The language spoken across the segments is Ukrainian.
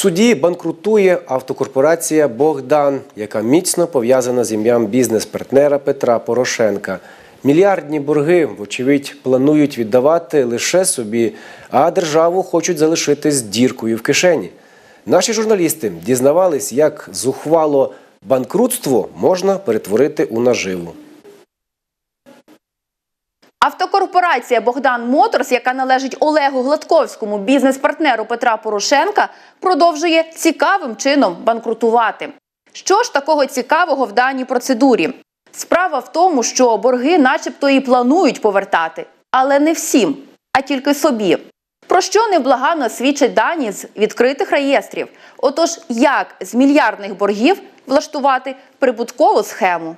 суді банкрутує автокорпорація Богдан, яка міцно пов'язана з ім'ям бізнес-партнера Петра Порошенка. Мільярдні борги, вочевидь, планують віддавати лише собі, а державу хочуть залишити з діркою в кишені. Наші журналісти дізнавались, як зухвало банкрутство можна перетворити у наживу. Автокорпорація Богдан Моторс, яка належить Олегу Гладковському, бізнес-партнеру Петра Порошенка, продовжує цікавим чином банкрутувати. Що ж такого цікавого в даній процедурі? Справа в тому, що борги, начебто, і планують повертати, але не всім, а тільки собі. Про що неблагано свідчать дані з відкритих реєстрів? Отож, як з мільярдних боргів влаштувати прибуткову схему?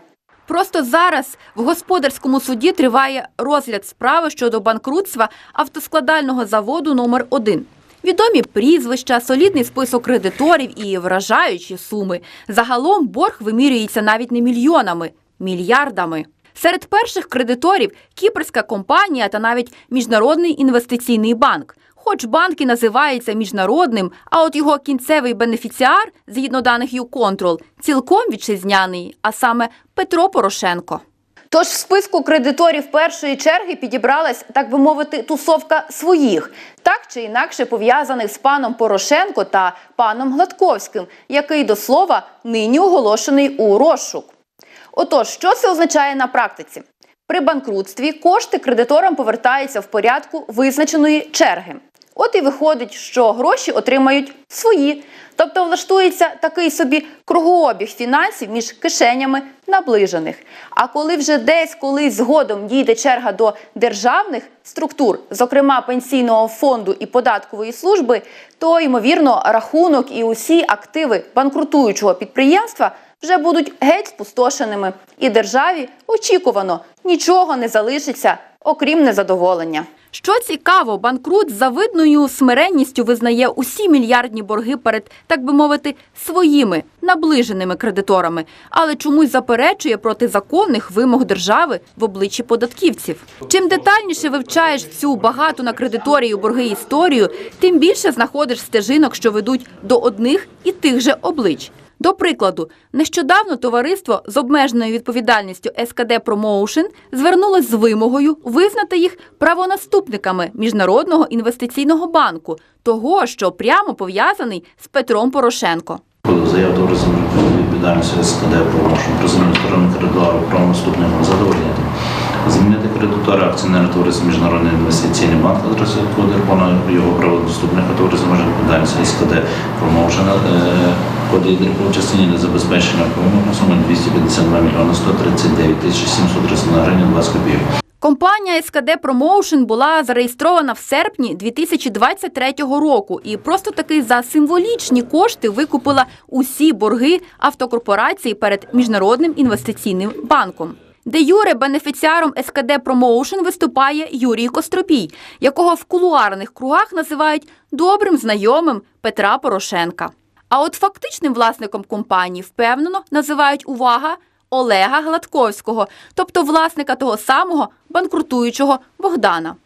Просто зараз в господарському суді триває розгляд справи щодо банкрутства автоскладального заводу номер 1 Відомі прізвища, солідний список кредиторів і вражаючі суми. Загалом борг вимірюється навіть не мільйонами, мільярдами. Серед перших кредиторів кіпрська компанія та навіть Міжнародний інвестиційний банк. Хоч банк і називається міжнародним, а от його кінцевий бенефіціар, згідно даних YouControl, цілком вітчизняний, а саме Петро Порошенко. Тож в списку кредиторів першої черги підібралась, так би мовити, тусовка своїх, так чи інакше пов'язаних з паном Порошенко та паном Гладковським, який до слова нині оголошений у розшук. Отож, що це означає на практиці? При банкрутстві кошти кредиторам повертаються в порядку визначеної черги. От і виходить, що гроші отримають свої, тобто влаштується такий собі кругообіг фінансів між кишенями наближених. А коли вже десь колись згодом дійде черга до державних структур, зокрема пенсійного фонду і податкової служби, то ймовірно рахунок і усі активи банкрутуючого підприємства вже будуть геть спустошеними, і державі очікувано нічого не залишиться, окрім незадоволення. Що цікаво, банкрут завидною смиренністю визнає усі мільярдні борги перед, так би мовити, своїми наближеними кредиторами, але чомусь заперечує проти законних вимог держави в обличчі податківців. Чим детальніше вивчаєш цю багату на кредиторію борги історію, тим більше знаходиш стежинок, що ведуть до одних і тих же облич. До прикладу, нещодавно товариство з обмеженою відповідальністю СКД Промоушен звернулось з вимогою визнати їх правонаступниками Міжнародного інвестиційного банку, того, що прямо пов'язаний з Петром Порошенко. Заяв до відповідальності СКД про про заміну сторони кредитору правонаступниками задовольнити. Замінити кредитора акціонера товариства Міжнародний інвестиційний банк адреси коди на його правонаступника товариства може відповідальності СКД промоушена коди ЄДРПО в частині незабезпечення помилку суми 252 мільйони 139 тисяч 731 гривень 20 копійок. Компанія СКД Промоушен була зареєстрована в серпні 2023 року і просто таки за символічні кошти викупила усі борги автокорпорації перед міжнародним інвестиційним банком. Де Юре бенефіціаром СКД Промоушен виступає Юрій Костропій, якого в кулуарних кругах називають добрим знайомим Петра Порошенка. А от фактичним власником компанії впевнено називають увага Олега Гладковського, тобто власника того самого банкрутуючого Богдана.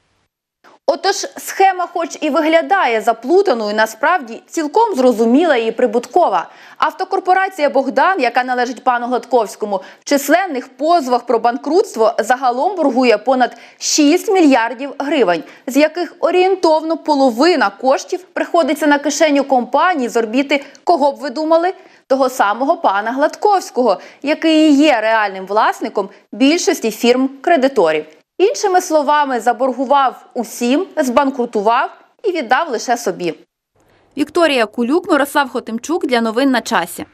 Отож, схема, хоч і виглядає заплутаною, насправді цілком зрозуміла і прибуткова. Автокорпорація Богдан, яка належить пану Гладковському, в численних позовах про банкрутство загалом боргує понад 6 мільярдів гривень, з яких орієнтовно половина коштів приходиться на кишеню компанії з орбіти, кого б ви думали? Того самого пана Гладковського, який є реальним власником більшості фірм-кредиторів. Іншими словами, заборгував усім, збанкрутував і віддав лише собі. Вікторія Кулюк, Мирослав Хотимчук для новин на часі.